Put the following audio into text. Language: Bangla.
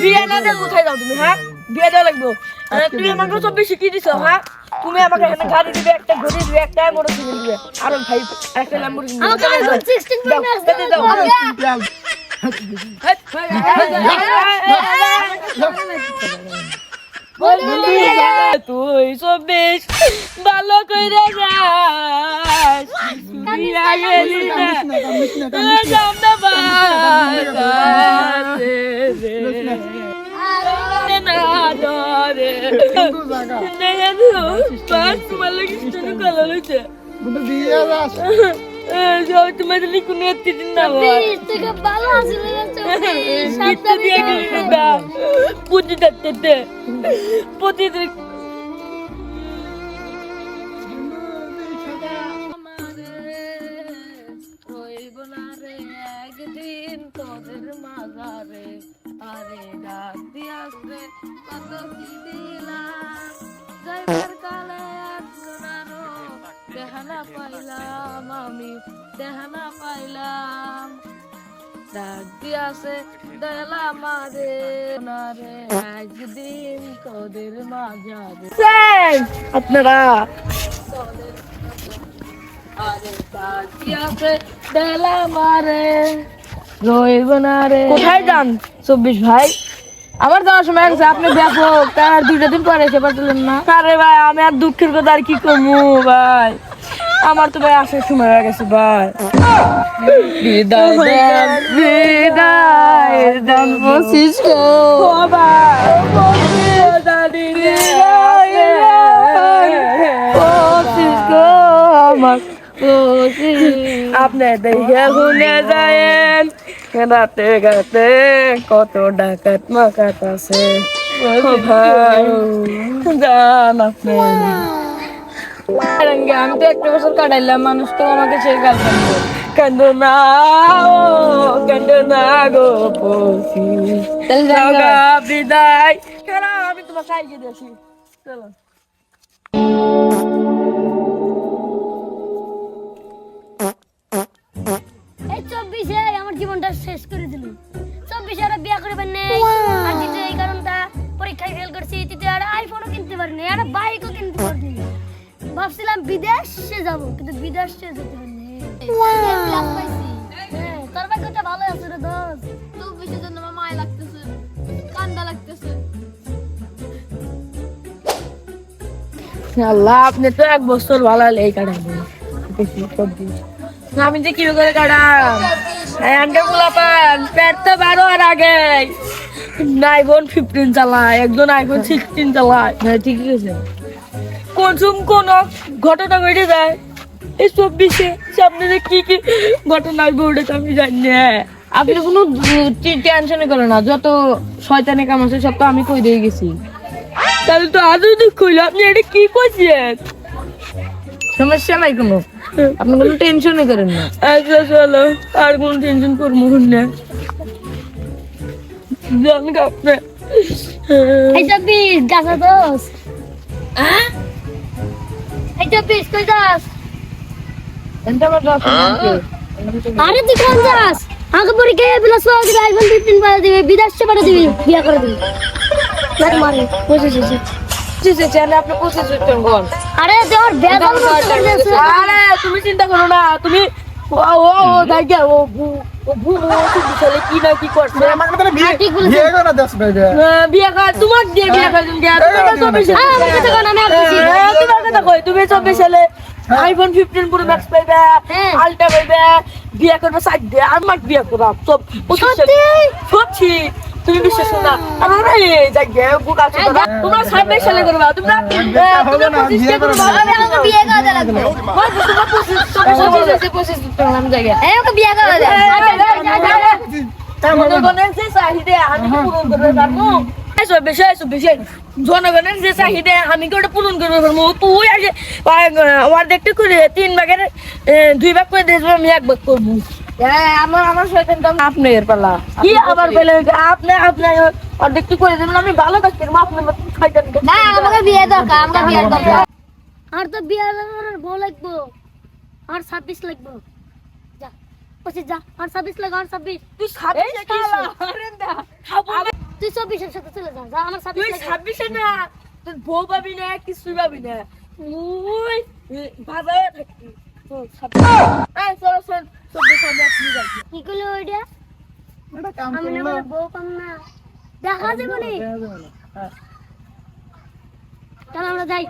বিয়ে না কোথায় যাও তুমি হ্যাঁ বিয়ে দেওয়া লাগবে তুমি আমাকে সব শিখিয়ে দিছো হ্যাঁ তুমি আমাকে এখানে গাড়ি দিবে একটা ঘড়ি দিবে একটা মোটরসাইকেল দিবে আর ভাই একটা ল্যাম্বরগিনি আমাকে iPhone 16 Pro দাও। তুই চব্বিশ ভালো করে যাস। না। বাস তোমার লাগি কলা আরে ডাক দিয়াছে কত কি দিলাম? দেহানা পাইলাম আমি দেহানা পাইলাম ডাক দিয়াছে দয়ালা মারে না রে একদিন তোদের মাজারে আপনারা কোথায় যান চব্বিশ ভাই আমার যাওয়ার সময় আছে আপনি দেখো তার দুইটা দিন পরে এসে পারছিলেন না। আরে ভাই আমি আর দুঃখের কথা আর কি কমু ভাই? আমার তো ভাই আসার সময় হয়ে গেছে ভাই। বিদায় দেন বিদায় দেন বসিস গো আমার আপনি দেখে শুনে যায়েন। রাতে গাতে কত ডাকাত মাকাত আছে। ভাই জান আপনি। আমি তো একটা বছর কাটাইলাম মানুষ তো আমাকে সেই গাল কান্দো না ও কান্দো না গো লগা বিদায়। আমি তোমার সাইকে দিয়েছি চলো। পারিনি বাইকও কিনতে পারিনি ভাবছিলাম বিদেশে যাব কিন্তু বিদেশে যেতে পারিনি হ্যাঁ, তোর ভাগ্যটা ভালো আছে রে জন্য আমার মায় লাগতেছে কান্দা লাগতেছে। আল্লাহ আপনি তো এক বছর ভালো হলে এই কাটাবেন আমি যে কি করে কাটাম হ্যান্ডে গুলাপান পেট তো বারো আর আগে। আইফোন ফিফটিন চালায় একজন আইফোন সিক্সটিন চালায় হ্যাঁ ঠিকই আছে কোন কোন ঘটনা ঘটে যায়? এই চব্বিশে সামনে যে কি কি ঘটনা ঘটে আমি জানি না। আপনি কোনো টেনশনে করেন না। যত শয়তানি কাম আছে সব তো আমি কই দিয়ে গেছি। তাহলে তো আজও দুঃখ হইল। আপনি এটা কি করছেন? সমস্যা নাই কোনো। আপনি কোনো টেনশনই করেন না। আচ্ছা চলো। আর কোনো টেনশন করব না। জান কাপড়ে এই চব্বিশ গাছা দোস্ত এই চব্বিশ কই যাস আরে তুই কোন যাস আগে পরীক্ষায় প্লাস পাওয়া দিবে আইফোন ফিফটিন পাওয়া দিবে বিদেশে পাঠিয়ে দিবি বিয়া করে দিবি দেখ মারে বসে আরে তোর দিয়েছে আরে তুমি চিন্তা করো না তুমি ও ও ও ও তুমি হ্যাঁ, করে কর করে চব্বিশ সালে আইফোন ফিফটিন প্রো ম্যাক্স পাইবে হ্যাঁ। আলটা পাইবে বিয়া করবে সাইড দিয়ে আমার বিয়ে করাম। সব সত্যি? তুমি বিশ্বাস না। আরে যাই গে বুকা চোদা তোমরা সামনে সালে করবা। তোমরা তোমরা বিয়ে করবা। করবা। আমাকে বিয়ে করে দেয়া লাগবে। বল, তোমরা পঁচিশ চব্বিশ পঁচিশ পঁচিশ করলাম জায়গা এই ওকে বিয়ে করে দেয়া জনগণের যে চাহিদা আমি পূরণ করতে পারব? এই চব্বিশ এই জনগণের যে চাহিদা আমি কি ওটা পূরণ করতে পারব? তুই আগে আমার দেখতে করে তিন ভাগের এ, দুই ভাগ করে দিয়ে আমি এক ভাগ করব। আমার আমার সাথে তো আপনি এর পালা। কি আবার পেলে আপনি আপনি অর্ধেক কি করে দেবেন আমি ভালো কাজ করব শয়তান না আমাকে বিয়ে দরকার আমাকে বিয়ে দরকার আর তো বিয়ে আর বউ লাগবো। আর ছাব্বিশ লাগবো। যা পঁচিশ যা আর ছাব্বিশ লাগো আর ছাব্বিশ। তুই ছাব্বিশে তুই চব্বিশের সাথে চলে যা যা আমার ছাব্বিশ ছাব্বিশে না তোর বউ পাবি না কিছুই পাবি না। তুই বাজারে থাকবি। এই চল। চব্বিশ আমি আসলি যাই কি করল। ওইটা কাম আমি না। বউ পাম না? দেখা যাবে নি। হ্যাঁ। তাহলে আমরা যাই।